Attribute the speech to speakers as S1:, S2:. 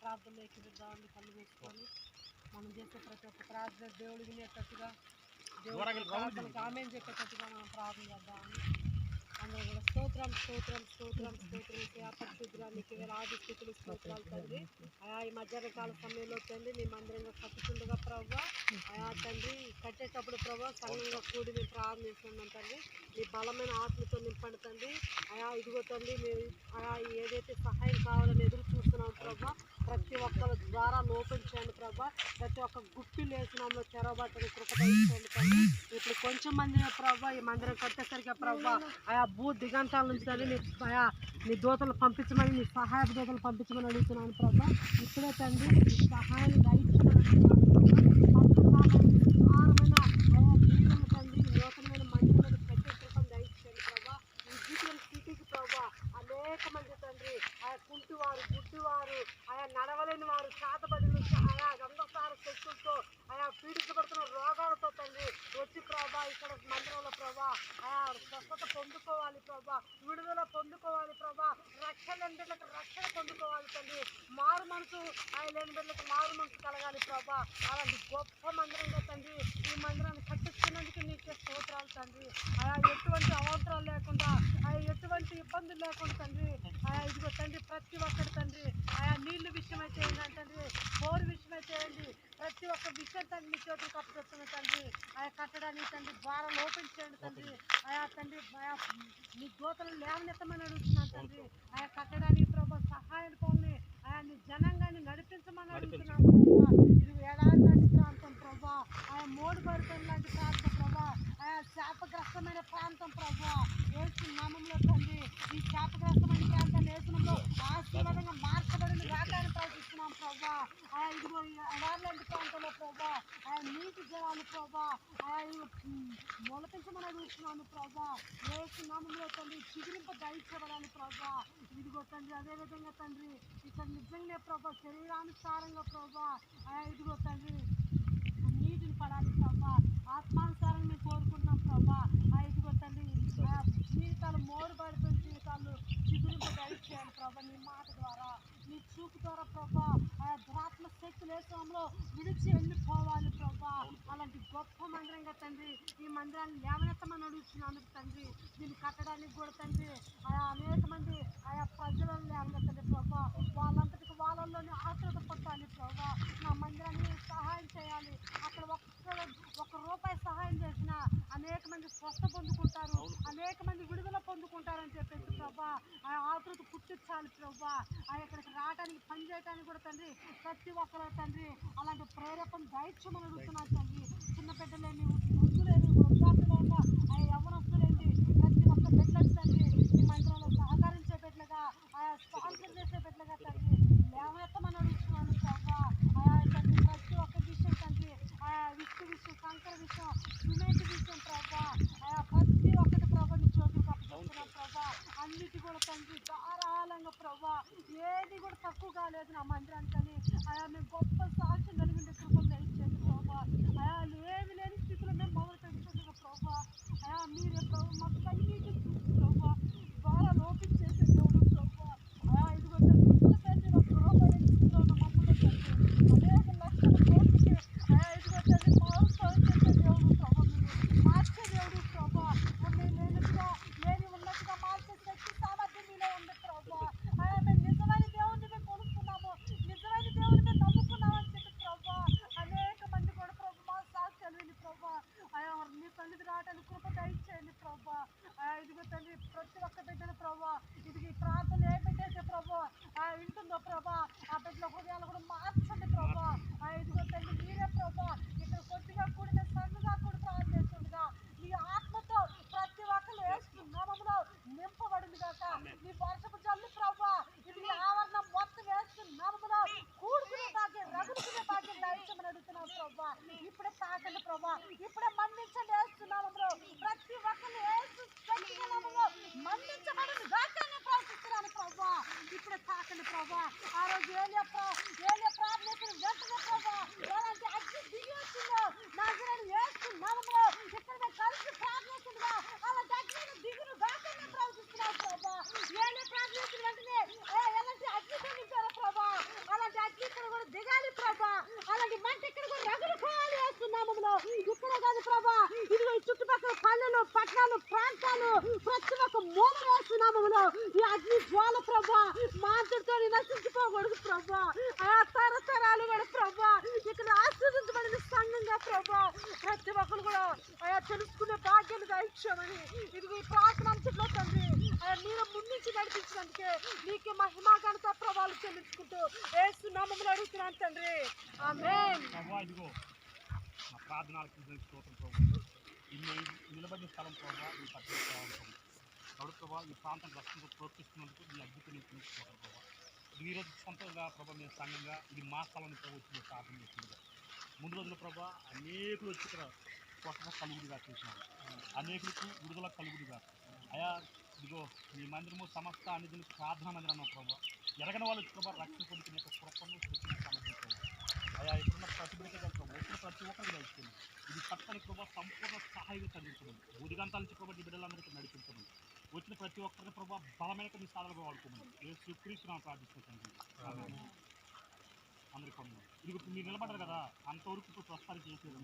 S1: ప్రార్థనలోకి వెళ్దామండి కళ్ళు మూసుకొని మనం చేసే ప్రతి ఒక్క ప్రార్థన దేవుడు వినేటట్టుగా దేవుడు ప్రార్థనకు ఆమె చెప్పేటట్టుగా మనం ప్రార్థన కూడా స్తోత్రం స్తోత్రం స్తోత్రం స్తోత్రం. అపరిశుద్రానికి ఆది స్థితులు స్తోత్రాలు తండ్రి. ఆయా ఈ మధ్యాహ్నకాల సమయంలో తండ్రి మేము అందరంగా కట్టుకుండగా ప్రవ్వ. ఆయా తండ్రి కట్టేటప్పుడు ప్రవ్వ సంఘంగా కూడి మేము ప్రారంభిస్తున్నాం తండ్రి. మీ బలమైన ఆత్మతో నింపండి తండ్రి. ఆయా ఇదిగో తండ్రి మేము ఆయా ఏదైతే సహాయం కావాలని ఎదురు చూస్తున్నాం ప్రభా ప్రతి ఒక్కరి ద్వారా లోపం చేయండి ప్రభా ప్రతి ఒక్క గుప్పి లేచినాంలో చెరవబట్టని కృప తండ్రి. ఇప్పుడు కొంచెం మంది ప్రభా ఈ మందిరం కట్టేసరికి ప్రభా ఆయా భూ దిగంతాలు నుంచి కానీ నీ నీ దోతలు పంపించమని నీ సహాయ దోతలు పంపించమని అడుగుతున్నాను ప్రభా ఇప్పుడే తండ్రి నీ సహాయాన్ని దయచేయమని జీవితం అనేక మంది తండ్రి ఆయా కుంటివారు గుడ్డివారు ఆయా నడవలేని వారు చేతబడిన ఆయా గంధసార శక్తులతో ఆయా పీడించబడుతున్న రోగాలతో తండ్రి వచ్చి ప్రభా ఇక్కడ మందిరంలో ప్రభా ఆయా స్వస్థత పొందుకోవాలి ప్రభా. విడుదల పొందుకోవాలి ప్రభా. రక్షణ లేని బిడ్డలకు రక్షణ పొందుకోవాలి తండ్రి మారు మనసు ఆయన లేని బిడ్డలకు మారు మనసు కలగాలి ప్రభా. అలాంటి గొప్ప మందిరంగా తండ్రి ఈ మందిరాన్ని కట్టిస్తున్నందుకు నీకే స్తోత్రాలు తండ్రి ఆయా ఎటువంటి అవాంతరాలు లేకుండా ఆయా ఎటువంటి ఇబ్బందులు లేకుండా తండ్రి ఆయా ఇదిగో తండ్రి ప్రతి ఒక్కరి తండ్రి ఆయా నీళ్ళు విషయం అయితే ఏంటంటే తండ్రి బోరు విషయం అయితే ఏంటి ప్రతి ఒక్క విషయం తండ్రి నీ చేతులు కప్పుకొస్తున్న తండ్రి ఆయా కట్టడానికి తండ్రి ద్వారం ఓపెన్ చేయండి తండ్రి. ఆయా తండ్రి ఆయా నీ దోతలు లేవనెత్తమని అడుగుతున్నాను తండ్రి. ఆయా కట్టడానికి ప్రభా సహాయం పొంది ఆయా నీ జనాంగాన్ని నడిపించమని అడుగుతున్నాను ప్రభా ఇది ఏడాది లాంటి ప్రాంతం ప్రభా ఆయా మోడు భరితం లాంటి ప్రాంతం ప్రభా ఆయా శాపగ్రస్తమైన ప్రాంతం ప్రభా ఏసు నామంలో తండ్రి ఈ శాపగ్రస్తమైన ప్రాంతాన్ని ఏసునంలో ఆశీర్వాదంగా మార్చబడిన రాకాన్ని ప్రవచిస్తున్నాం ప్రభా ఆయా ఇదిగో ఈ ప్రాంతంలో ప్రభా ఆయా నీటి జలాలు ప్రభా ఆయా ఇవి, మొలపించమని అడుగుతున్నాను ప్రభా ఏసు నామంలో తండ్రి చిగురింప దయచేయబడాలి ప్రభా. ఇదిగో తండ్రి అదేవిధంగా తండ్రి ఇక్కడ నిజంగానే ప్రభా శరీరానుసారంగా ప్రభా ఇదిగో తండ్రి నీటిని పడాలి ప్రభా. ఆత్మానుసారం మేము కోరుకుంటున్నాం ప్రభా ఆ ఇదిగో తండ్రి ఆ జీవితాలు మోడుబడుతున్న జీవితాలు చిగురింపు దయచేయాలి ప్రభా నీ మాట ద్వారా నీ చూపు ద్వారా ప్రభా ఆ దురాత్మ శక్తి విడిచి వెళ్ళిపోవాలి ప్రభా. అలాంటి గొప్ప మందిరంగా తండ్రి ఈ మందిరాన్ని లేవనెత్తమని అడుగుతున్నాను తండ్రి. దీన్ని కట్టడానికి కూడా తండ్రి ఆయా అనేక మంది ఆయా ప్రజలను లేవనెత్తండి ప్రభా. వాళ్ళంతటికి వాళ్ళల్లోనే ఆశ్రత పట్టాలి ప్రభా నా మందిరాన్ని సహాయం చేయాలి అక్కడ ఒక్క ఒక రూపాయి సహాయం చేసిన అనేక మంది స్వస్థ పొందుకుంటారు అనేక మంది విడుదల పొందుకుంటారని చెప్పేసి ప్రభా ఆ ఆతృత పుట్టించాలి ప్రభా ఆ ఇక్కడికి రావడానికి పని చేయడానికి కూడా తండ్రి ప్రతి ఒక్కరు తండ్రి అలాంటి ప్రేరేపణ దైత్యమని అడుగుతున్నారు తండ్రి. చిన్న బిడ్డలేని వృద్ధులేని వృద్ధాప్యలో ఉన్న ఆ యవనస్తులేంటి ప్రతి ఒక్క బిడ్డలు తండ్రి ఈ మందిరంలో సహకరించే బిడ్డలుగా ఆయా స్పాన్సర్ చేసే బిడ్డలుగా తండ్రి లేవనెత్తమని అడుగుతున్నాను ప్రభా ఆయా తండ్రి ప్రతి ఒక్క విషయం తండ్రి ఆయా విష్ణు విషయం కంకర విషయం సిమెంట్ విషయం ప్రభా ఆయా ప్రతి ఒక్కటి ప్రభా నీ చేతులు కప్పుకుంటున్నాం ప్రభా అన్నిటి కూడా తండ్రి ధారాళంగా ప్రభా ఏది కూడా తక్కువ కాలేదు నా మందిరానికని ఆయా మేము గొప్ప సాక్షి కలిగిన కృపను దయచేసి ప్రభా ఆయా ఏమి లేని స్థితిలో మేము మొదలు పెడుతుండగా ప్రభా ఆయా మీరే ప్రభు మాకు కన్నీటి ప్రభా ద్వారా లోపి చేసే దేవుడు ప్రభా ఆయా ఇదిగో తండ్రి ఇంత తండ్రి ఒక రూపాయి లేని స్థితిలో ఉన్న మమ్మల్ని తండ్రి అనేక లక్షల కోట్లకి ఆయా ఇదిగో తండ్రి మహోత్సవం చేసే దేవుడు ప్రభా మీరు మార్చే దేవుడు ప్రభా మేము లేనట్టుగా లేని ఉన్నట్టుగా మార్చే శక్తి సామర్థ్యం మీలో ఉంది ప్రభా ఆయా మేము నిజమైన దేవుడిని మేము కొనుక్కున్నాము నిజమైన దేవుడిని మేము నమ్ముకున్నామని చెప్పి ప్రభా అనేక మంది కూడా ప్రభు మా సాక్ష్యాలు విని ప్రభా ఆయా మీ సన్నిధి రావడానికి కృప దయచేయండి ప్రభా ఆయా ఇదిగో తండ్రి ప్రతి ఒక్క బిడ్డలు ప్రభా ఇది ఈ ప్రార్థన ఏ పెట్టేసే ప్రభా ఆ వింటుందో ప్రభా ఆ బిడ్డల హృదయాలు కూడా మార్చండి ప్రభా ఆ ఇదిగో తండ్రి మీరే ప్రభా ఇక్కడ కొద్దిగా కూడిన సన్నగా కూడా ప్రార్థన చేస్తుండగా మీ ఆత్మతో ప్రతి ఒక్కరు వేస్తున్నామలో నింపబడింది కాక మీ వర్షపు జల్లు ప్రభా ఇది మీ ఆవరణం మొత్తం వేస్తున్నామలో కూడుకునే భాగ్యం రగులుకునే భాగ్యం దయచేమని అడుగుతున్నాం ప్రభా ఇప్పుడే తాకండి ప్రభా. ఇప్పుడే మందించండి వేస్తున్నాము బ్రో. ప్రతి ఒక్కరు వేసు మందించబడింది దాకానే ప్రవర్తిస్తున్నాను ప్రభా. ఇప్పుడే తాకండి ప్రభా. ఆ రోజు ఏం ప్రా- ఏలియా ప్రార్థన చేసిన వెంటనే ప్రభా ఎలాంటి అగ్ని దిగి వచ్చిందో నాజరేయుడు వేస్తున్నామలో ఇక్కడ మేము కలిసి ప్రార్థన చేస్తుండగా అలాంటి అగ్ని దిగులు దాకానే ప్రవర్తిస్తున్నాం ప్రభా ఏలియా ప్రార్థన చేసిన వెంటనే ఏ, ఎలాంటి అగ్నితో నింపారు ప్రభా అలాంటి అగ్ని నామములో ఈ అగ్ని జ్వాల ప్రభా మాంతటితో నశించిపోకూడదు ప్రభా. ఆయా తరతరాలు కూడా ప్రభా ఇక్కడ ఆశ్రదించబడిన సంఘంగా ప్రభా ప్రతి ఒక్కరు కూడా ఆయా తెలుసుకునే భాగ్యాన్ని దయచేయమని. ఇది ఈ ప్రార్థన అంతట్లో తండ్రి ఆయా మీరు ముందుంచి నడిపించినందుకే నీకే మహిమా ఘనత ప్రభావాలు చెల్లించుకుంటూ ఏసు నామములు అడుగుతున్నాను తండ్రి. ఆమేన్.
S2: ప్రభా స్తోత్రం ప్రభు. నిలబడిన స్థలం ప్రభావ ప్రభుత్వ ఈ ప్రాంతం రక్షణకు ప్రోత్సహిస్తున్నందుకు ఈ అద్భుతం తీసుకుంటారు ప్రభావ ఇది ఈరోజు సొంతంగా ప్రభావ మేము సంఘంగా ఇది మా స్థలం ప్రభు వచ్చి ప్రార్థన ముందు రోజుల ప్రభావ అనేకులు వచ్చి ఇక్కడ కొత్తగా కలుగుడిగా చేసినారు. అనేకులకు విడుదల కలుగుడిగా అయా ఇదిగో మీ మందిరము సమస్త అనేది ప్రార్థన మందిరం అన్నాం ప్రభావ ఎరగని వాళ్ళు వచ్చి ప్రభావ రక్షణ పొందుకునే యొక్క కృపను సమర్థించారు అయా ఇప్పుడున్న ప్రతి వచ్చిన ప్రతి ఒక్కరికి వెళ్తుంది ఇది పట్టని ప్రభావ సంపూర్ణ సహాయం కలిగించడం బుధిగంతాల నుంచి ప్రభావ ఈ బిడ్డలందరికీ నడిపించడం వచ్చిన ప్రతి ఒక్కరిని ప్రభావ బలమైన మీ సాధనగా వాడుకోమని. ఏ స్వీకరిస్తున్నాం ప్రార్థిస్తున్నాను అందరికీ ఇది ఇప్పుడు మీరు నిలబడరు కదా అంతవరకు ఇప్పుడు ప్రస్తుతానికి చేసేది